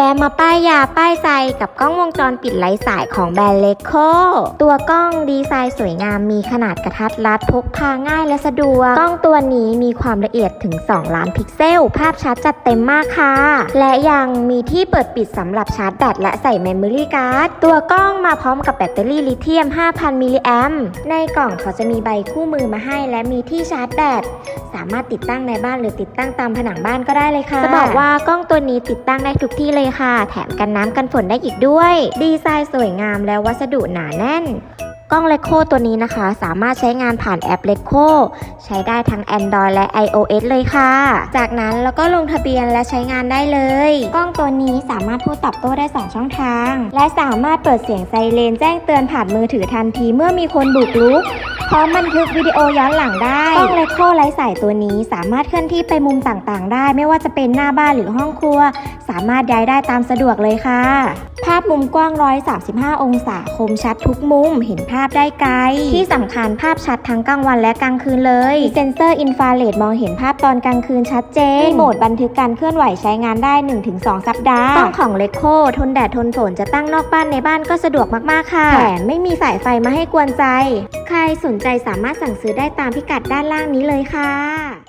วะมาป้ายยาป้ายไซกับกล้องวงจรปิดไร้สายของแบรนด์เลโคตัวกล้องดีไซน์สวยงามมีขนาดกระทัดรัดพกพาง่ายและสะดวก กล้องตัวนี้มีความละเอียดถึง 2 ล้านพิกเซล ภาพชัดจัดเต็มมากค่ะ และยังมีที่เปิดปิดสำหรับชาร์จแบตและใส่เมมโมรี่การ์ด ตัวกล้องมาพร้อมกับแบตเตอรี่ลิเธียม 5,000 มิลลิแอมในกล่องเขาจะมีใบคู่มือมาให้ และมีที่ชาร์จแบต สามารถติดตั้งในบ้านหรือติดตั้งตามผนังบ้านก็ได้เลยค่ะ จะบอกว่ากล้องตัวนี้ติดตั้งได้ทุกที่เลยค่ะ แถมกันน้ำกันฝนได้อีกด้วย ดีไซน์สวยงามและวัสดุหนาแน่น กล้องเลโคตัวนี้นะคะ สามารถใช้งานผ่านแอปเลโคใช้ได้ทั้ง Android และ iOS เลยค่ะ จากนั้นเราก็ลงทะเบียนและใช้งานได้เลย กล้องตัวนี้สามารถพูดตอบโต้ได้ 2 ช่องทาง และสามารถเปิดเสียงไซเรนแจ้งเตือนผ่านมือถือทันทีเมื่อมีคนบุกรุก พร้อมบันทึกวิดีโอย้อนหลังได้ กล้องเลโคไร้สายตัวนี้สามารถเคลื่อนที่ไปมุมต่างๆ ได้ ไม่ว่าจะเป็นหน้าบ้านหรือห้องครัว สามารถย้ายได้ตามสะดวกเลยค่ะ ภาพมุมกว้าง 135 องศาคมชัดทุกมุม เห็นภาพได้ไกล ที่สำคัญภาพชัดทั้งกลางวันและกลางคืนเลยมีเซ็นเซอร์อินฟราเรดมองเห็นภาพตอนกลางคืนชัดเจนมีโหมดบันทึกการเคลื่อนไหวใช้งานได้ 1-2 สัปดาห์กล้องของเลโคทนแดดทนฝนจะตั้งนอกบ้านในบ้านก็สะดวกมากๆค่ะแถมไม่มีสายไฟมาให้กวนใจ ใครสนใจสามารถสั่งซื้อได้ตามพิกัดด้านล่างนี้เลยค่ะ